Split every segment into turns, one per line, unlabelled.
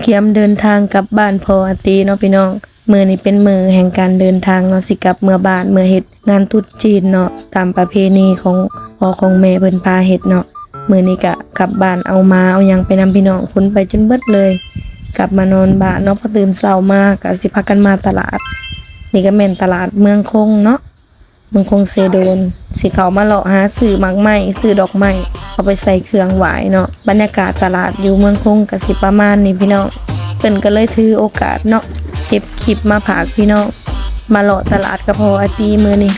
เกียมเดินทางกลับบ้านพออาตีเนาะพี่น้องมือนี้เป็นมือแห่งการเดินทางเนาะสิกลับเมื่อบ้านเมื่อเฮ็ดงานตรุษจีนเนาะตามประเพณีของพ่อของแม่เพิ่นพาเฮ็ดเนาะมือนี้ก็กลับบ้านเอามาเอายังไปนำพี่น้องฝนไปจนเบิดเลย กลับมานอนบ้านเนาะพอตื่นเช้ามาก็สิพากันมาตลาด นี่ก็แม่นตลาดเมืองคงเนาะ มืองคงเซโดน สิเขามาเลาะหาซื้อมากไม้ซื้อดอกไม้เอาไปใส่เครื่องไหวายเนาะบรรยากาศตลาดอยู่เมืองคงก็สิประมาณนี้พี่น้องเพิ่นก็เลยถือโอกาสเนาะเก็บคลิปมาผากพี่น้องมาเลาะตลาดกระพออาตีมือนี่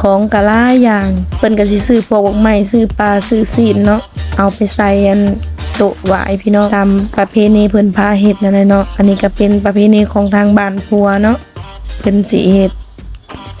ของกะล่าอย่างเพิ่นก็สิซื้อพวกดอกไม้ซื้อปลาซื้อซีนเนาะเอาไปใส่อันโต๊ะไหวายพี่น้องตามประเพณีเพิ่นพาเฮ็ดนั่นแหละเนาะอันนี้ก็เป็นประเพณีของทางบ้านพัวเนาะเพิ่นสิเฮ็ด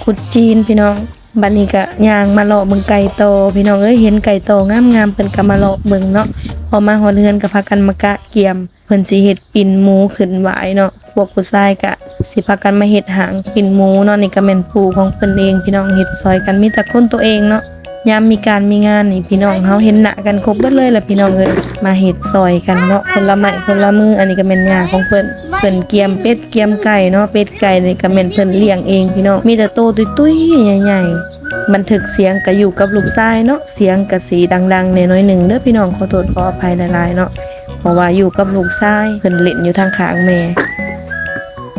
ขุดจีนพี่น้อง บัดนี้ก็ย่างมาเลาะเบิ่งไก่โตพี่น้องเอ้ยเห็นไก่โตงามๆเพิ่นก็มาเลาะเบิ่งเนาะพอมาฮอดเฮือนก็พากันมากะเกียมเพิ่นสิเฮ็ดปิ่นหมูขึ้นหวายเนาะพวกผู้ชายก็สิพากันมาเฮ็ดหางปิ่นหมูเนาะนี่ก็แม่นปู่ของเพิ่นเอง พี่น้องเฮ็ดซอยกันมีแต่คนตัวเองเนาะยามมีการมีงานนี่พี่น้องเฮาเห็นหน้ากันครบเบิดเลยล่ะพี่น้องเอ้ยมาเฮ็ดซอยกันเนาะคนละไม้คนละมืออันนี้ก็แม่นยาของเพิ่นเพิ่นเกียมเป็ดเกียมไก่เนาะเป็ดไก่นี่ก็แม่นเพิ่นเลี้ยงเองพี่น้องมีแต่โตตุ้ยๆใหญ่ๆ บันทึกเสียงก็อยู่กับลูกชายเนาะเสียงก็สีดังๆแน่น้อยหนึ่งเด้อพี่น้องขอโทษขออภัยหลายๆเนาะเพราะว่าอยู่กับลูกชายเพิ่นเล่นอยู่ทางข้างแม่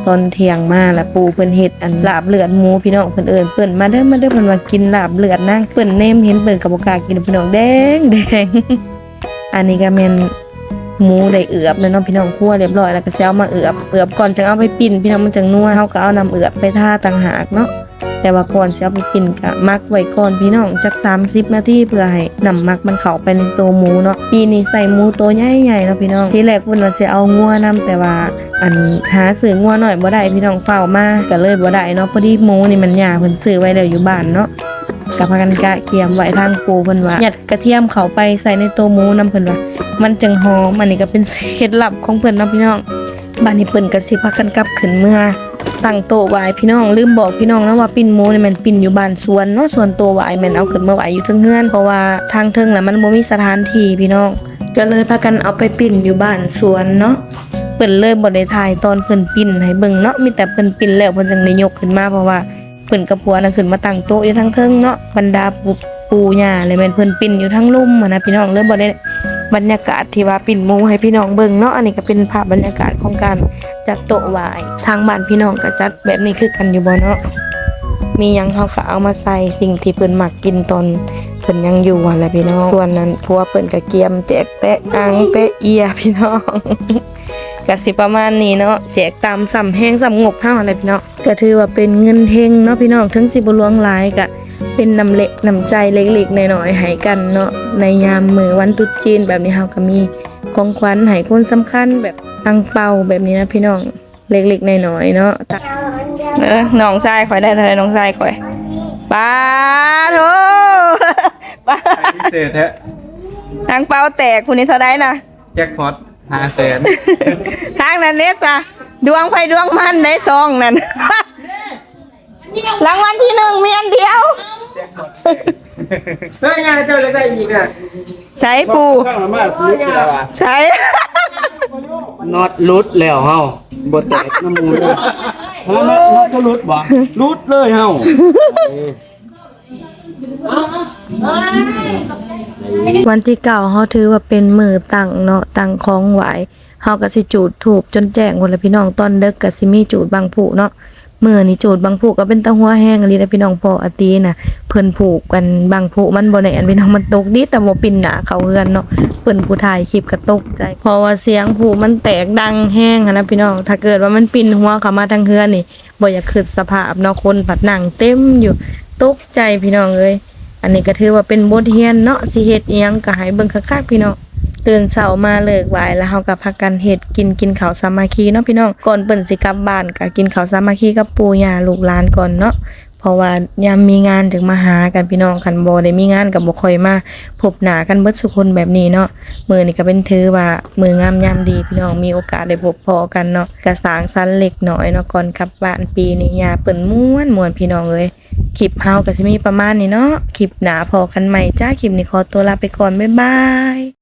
ตอนเที่ยงมาแล้วปูเพิ่นเฮ็ดอันลาบเลือดหมูพี่น้องเพิ่นเอิ้นเพิ่นมาเด้อมาเด้อเพิ่นว่ากินลาบเลือดนางเพิ่นเนมเห็นเพิ่นก็บ่กล้ากินพี่น้องแดงแดงอันนี้ก็แม่นหมูได้เอือบแล้วเนาะพี่น้องคั่วเรียบร้อยแล้วก็สิเอามาเอือบเอือบก่อนจังเอาไปปิ้นพี่น้องมันจังนัวเฮาก็เอาน้ำเอือบไปทาต่างหากเนาะ แต่ว่าก่อนเสิเอาไปปิ้นก็มักไว้ก่อนพี่น้องจัก 30 นาทีเพื่อให้น้ำมักมันเข้าไปในตัวหมูเนาะปีนี้ใส่หมูตัวใหญ่ๆเนาะพี่น้องที่แรกเพิ่นว่าสิเอางัวนํแต่ว่าอันหาซื้องัวหน่อยบ่ได้พี่น้องเฝ้ามาก็เลยบ่ได้เนาะพอดีหมูนี่มันหยาเพิ่นซื้อไว้แล้วอยู่บ้านเนาะกับพากันกะเกียมไว้ทางปูเพิ่นว่ายัดกระเทียมเข้าไปใส่ในตัวหมูนํเพิ่นว่ามันจังหอมอันนี้ก็เป็นเคล็ดลับของเพิ่นเนาะพี่น้องบ้านนี้เพิ่นก็สิพากันกลับขึ้นเมื่อ ตั้งโต๊ะไว้พี่น้องลืมบอกพี่น้องนะว่าปิ้นหมูนี่มันปิ้นอยู่บ้านสวนเนาะส่วนตัวไว้ม่นเอาขึ้นมาไหว้อยู่เทิงเฮือนเพราะว่าทางเทิงน่ะมันบ่มีสถานที่พี่น้อง ก็เลยพากันเอาไปปิ้นอยู่บ้านสวนเนาะเพิ่นเลยบ่ได้ถ่ายตอนเพิ่นปิ้นให้เบิ่งเนาะมีแต่เพิ่นปิ้นแล้วเพิ่นจึงได้ยกขึ้นมาเพราะว่าเพิ่นกับผัวน่ะขึ้นมาตั้งโต๊ะอยู่ทั้งเทิงเนาะบรรดาปูปู่ย่าเลยแม่นเพิ่นปิ้นอยู่ทั้งลุ่มอะนะพี่น้องเลยบ่ได้ บรรยากาศที่ว่าปิ่นมูให้พี่น้องเบิ่งเนาะอันนี้ก็เป็นภาพบรรยากาศของการจัดโต๊ะไหว้ทางบ้านพี่น้องก็จัดแบบนี้คือกันอยู่บ่เนาะมียังเขาก็เอามาใส่สิ่งที่เพิ่นมักกินตอนเพิ่นยังอยู่หั่นละพี่น้องส่วนนั้นพัวเพิ่นก็เกียมแจกแปะอังแปะเอียพี่น้อง ก็สิประมาณนี้เนาะแจกตามสำแห้งสำงบเฮาอะไรพี่น้องก็ถือว่าเป็นเงินเฮงเนาะพี่น้องถึงสิบ่หลวงหลายก็เป็นน้ำเล็กน้ำใจเล็กๆน้อยๆให้กันเนาะในยามมื้อวันตรุษจีนแบบนี้เฮาก็มีของขวัญให้คนสำคัญแบบตังเป่าแบบนี้นะพี่น้องเล็กๆน้อยๆเนาะเออน้องชายข่อยได้เท่าไหร่น้องชายข่อยปาโถปา
พิเศษแท้
ทางเป่าแตกคุณนี่เท่าไดนะ
แจ็คพอต ห้าแสน
ทางนั้นเล็กจ้ะดวงไฟดวงมันได้ซองนั่น รางวัลที่หนึ่งมีอันเดียว
ได้ไงเจ้าจะได้อีกอะ
ใช้ปู
ข้างละมากลุกแล้วอะ
ใช้
น็อตลุดแล้วเฮาบ่แตกน้ำมูลเลย
ฮะน็อตน็อตก็รุดบ่รุดเลยเฮา
วันที่เก่าเขาถือว่าเป็นมือตั้งเนาะตั้งของไหวเฮาก็สิจูดถูกจนแจ้งคนละพี่น้องตอนเด็กก็สิมีจูดบางผูเนาะมือนี่จูดบางผูก็เป็นตะหัวแห้งอันนี้นะพี่น้องพออาตีน่ะเพิ่นผูกกันบางผูมันบ่แน่อันพี่น้องมันตกดีแต่บ่ปินหนาเขาเฮือนเนาะเพิ่นผู้ถ่ายคลิปก็ตกใจเพราะว่าเสียงผูมันแตกดังแห้งนะพี่น้องถ้าเกิดว่ามันปินหัวเข้ามาทางเฮือนนี่บ่อยากคิดสภาพเนาะคนผัดหนังเต็มอยู่ ตกใจพี่น้องเอ้ยอันนี้ก็ถือว่าเป็นบทเรียนเนาะสิเฮ็ดอีหยังก็ให้เบิ่งคักๆพี่น้องตื่นเช้ามาเลิกไหวแล้วเฮาก็พักกันเฮ็ดกินกินข้าวสามัคคีเนาะพี่น้องก่อนเปิ้นสิกลับบ้านก็กินข้าวสามัคคีกับปู่ย่าลูกหลานก่อนเนาะเพราะว่ายามมีงานถึงมาหากันพี่น้องคันบ่ได้มีงานก็บ่ค่อยมาพบหน้ากันเบิดทุกคนแบบนี้เนาะมื้อนี้ก็เป็นถือว่ามื้องามยามดีพี่น้องมีโอกาสได้พบพอกันเนาะก็สางสรรค์เล็กน้อยเนาะก่อนกลับบ้านปีนี้ยาเปิ้นม่วนม่วนพี่น้องเอ้ย คลิปเฮาก็สิมีประมาณนี้เนาะคลิปหนาพอกันใหม่จ้าคลิปนี้ขอตัวลาไปก่อนบ๊ายบาย